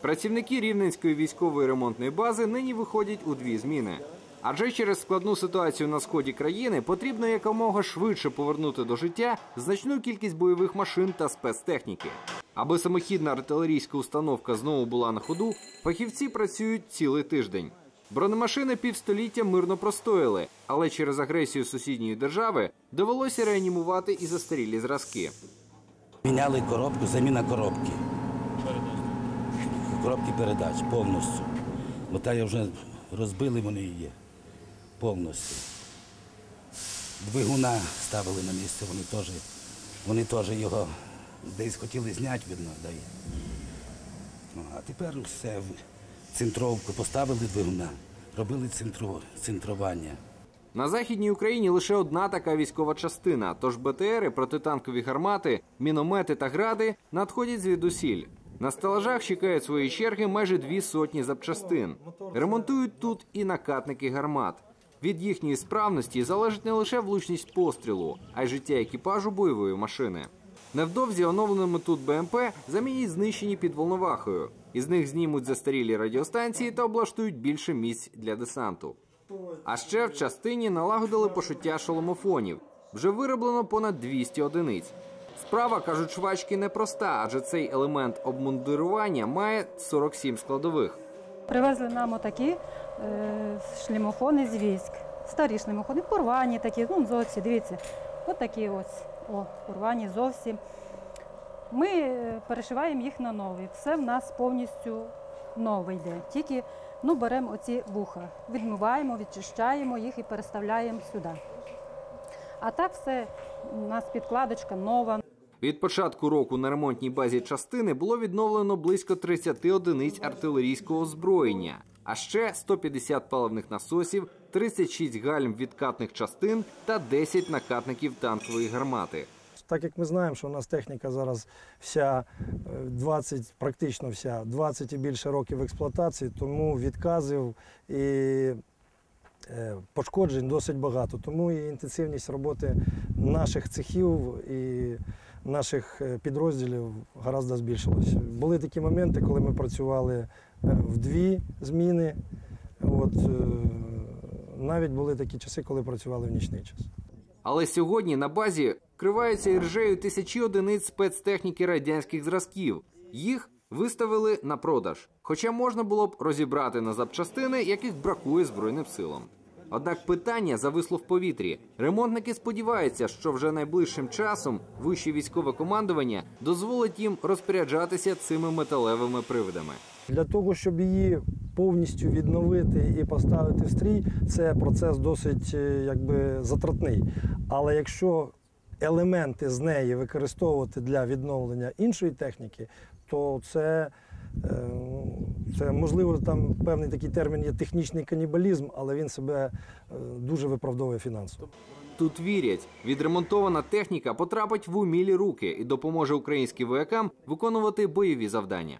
Працівники Рівненської військової ремонтної бази нині виходять у дві зміни. Адже через складну ситуацію на сході країни потрібно якомога швидше повернути до життя значну кількість бойових машин та спецтехніки. Аби самохідна артилерійська установка знову була на ходу, фахівці працюють цілий тиждень. Бронемашини півстоліття мирно простояли, але через агресію сусідньої держави довелося реанімувати і застарілі зразки. Міняли коробку, заміна коробки. Коробки передач повністю. Бо та я вже розбили вони її повністю. Двигуна ставили на місце, вони теж, вони теж його десь хотіли зняти, видно, да й. Ну, А тепер все, центровку поставили двигуна, робили центру, центрування. На західній Україні лише одна така військова частина. Тож БТРи, протитанкові гармати, міномети та гради надходять звідусіль. На стелажах чекають свої черги майже дві сотні запчастин. Ремонтують тут і накатники гармат. Від їхньої справності залежить не лише влучність пострілу, а й життя екіпажу бойової машини. Невдовзі оновленими тут БМП замінять знищені під Волновахою. Із них знімуть застарілі радіостанції та облаштують більше місць для десанту. А ще в частині налагодили пошиття шоломофонів. Вже вироблено понад 200 одиниць. Справа, кажуть швачки, непроста, адже цей елемент обмундирування має 47 складових. Привезли нам отакі е, шлемофони з військ. Старі шлемофони, порвані такі, ну зовсім, дивіться, от такі ось, о, порвані зовсім. Ми е, перешиваємо їх на нові. Все в нас повністю нове йде. Тільки ну, беремо оці вуха, відмиваємо, відчищаємо їх і переставляємо сюди. А так все, у нас підкладочка нова, Від початку року на ремонтній базі частини було відновлено близько 30 одиниць артилерійського озброєння, а ще 150 паливних насосів, 36 гальм відкатних частин та 10 накатників танкової гармати. Так як ми знаємо, що у нас техніка зараз вся е, 20, практично вся 20 і більше років експлуатації, тому відказів і е, пошкоджень досить багато. Тому і інтенсивність роботи наших цехів і наших е, підрозділів гаразд збільшилася. Були такі моменти, коли ми працювали е, в дві зміни. От, е, навіть були такі часи, коли працювали в нічний час. Але сьогодні на базі вкриваються іржею тисячі одиниць спецтехніки радянських зразків. Їх виставили на продаж. Хоча можна було б розібрати на запчастини, яких бракує Збройним силам. Однак питання зависло в повітрі. Ремонтники сподіваються, що вже найближчим часом вище військове командування дозволить їм розпоряджатися цими металевими привидами. Для того, щоб її повністю відновити і поставити в стрій, це процес досить е, якби, затратний. Але якщо елементи з неї використовувати для відновлення іншої техніки, то це, е, це можливо там певний такий термін є технічний канібалізм, але він себе е, дуже виправдовує фінансово. Тут вірять, відремонтована техніка потрапить в умілі руки і допоможе українським воякам виконувати бойові завдання.